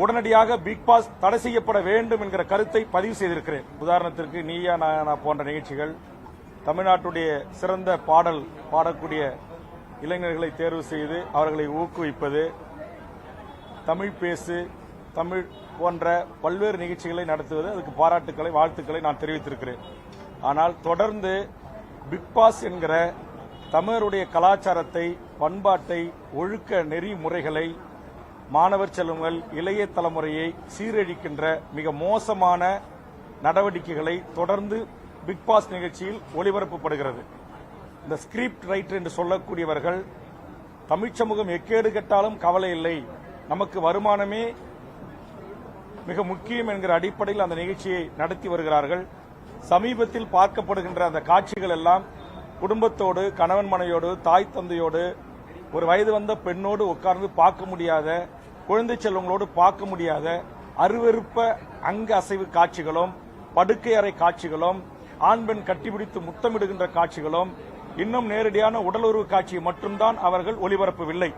உடனடியாக big pass தடை செய்யப்பட வேண்டும் என்கிற கருத்தை பதிவு செய்திருக்கிறேன். உதாரணத்திற்கு நீயா நானா போன்ற நிகழ்ச்சிகள் தமிழ்நாட்டுடைய சிறந்த பாடல் பாடக்கூடிய இளைஞர்களை தேர்வு செய்து அவர்களை ஊக்குவிப்பது தமிழ் பேசு தமிழ் போன்ற பல்வேறு நிகழ்ச்சிகளை நடத்துவது அதுக்கு பாராட்டுக்களை வாழ்த்துக்களை நான் தெரிவித்திருக்கிறேன். ஆனால் தொடர்ந்து பிக் பாஸ் என்கிற தமிழருடைய கலாச்சாரத்தை பண்பாட்டை ஒழுக்க நெறிமுறைகளை மாணவர் செல்வங்கள் இளைய தலைமுறையை சீரழிக்கின்ற மிக மோசமான நடவடிக்கைகளை தொடர்ந்து பிக் பாஸ் நிகழ்ச்சியில் ஒளிபரப்பப்படுகிறது. இந்த ஸ்கிரிப்ட் ரைட்டர் என்று சொல்லக்கூடியவர்கள் தமிழ் சமூகம் எக்கேடு கெட்டாலும் கவலை இல்லை. நமக்கு வருமானமே மிக முக்கியம் என்கிற அடிப்படையில் அந்த நிகழ்ச்சியை நடத்தி வருகிறார்கள். சமீபத்தில் பார்க்கப்படுகின்ற அந்த காட்சிகள் எல்லாம் குடும்பத்தோடு கணவன் மனையோடு தாய் தந்தையோடு ஒரு வயது வந்த பெண்ணோடு உட்கார்ந்து பார்க்க முடியாத குழந்தை செல்வங்களோடு பார்க்க முடியாத அருவருப்ப அங்க அசைவு காட்சிகளும் படுக்கை அறை காட்சிகளும் ஆண் பெண் கட்டிப்பிடித்து முத்தமிடுகின்ற காட்சிகளும் இன்னும் நேரடியான உடலுறவு காட்சியை மட்டும்தான் அவர்கள் ஒளிபரப்பவில்லை.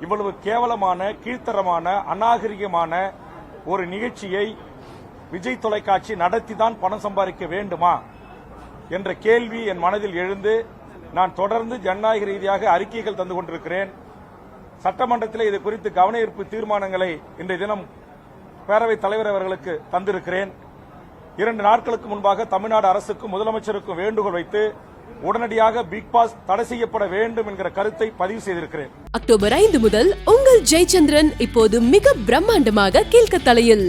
இவ்வளவு கேவலமான கீழ்த்தரமான அநாகரிகமான ஒரு நிகழ்ச்சியை விஜய் தொலைக்காட்சி நடத்திதான் பணம் சம்பாதிக்க வேண்டுமா? என்ற கேள்வி என் மனதில் எழுந்து நான் தொடர்ந்து ஜனநாயக ரீதியாக அறிக்கைகள் தந்து கொண்டிருக்கிறேன். சட்டமன்றத்தில் இது குறித்து கவனஈர்ப்பு தீர்மானங்களை இன்றைய தினம் பேரவைத் தலைவர் அவர்களுக்கு தந்திருக்கிறேன். இரண்டு நாட்களுக்கு முன்பாக தமிழ்நாடு அரசுக்கும் முதலமைச்சருக்கும் வேண்டுகோள் வைத்து உடனடியாக பிக் பாஸ் தடை செய்யப்பட வேண்டும் என்கிற கருத்தை பதிவு செய்திருக்கிறேன். அக்டோபர் ஐந்து முதல் உங்கள் ஜெயச்சந்திரன் இப்போது மிக பிரம்மாண்டமாக கீழ்கத்தலையில்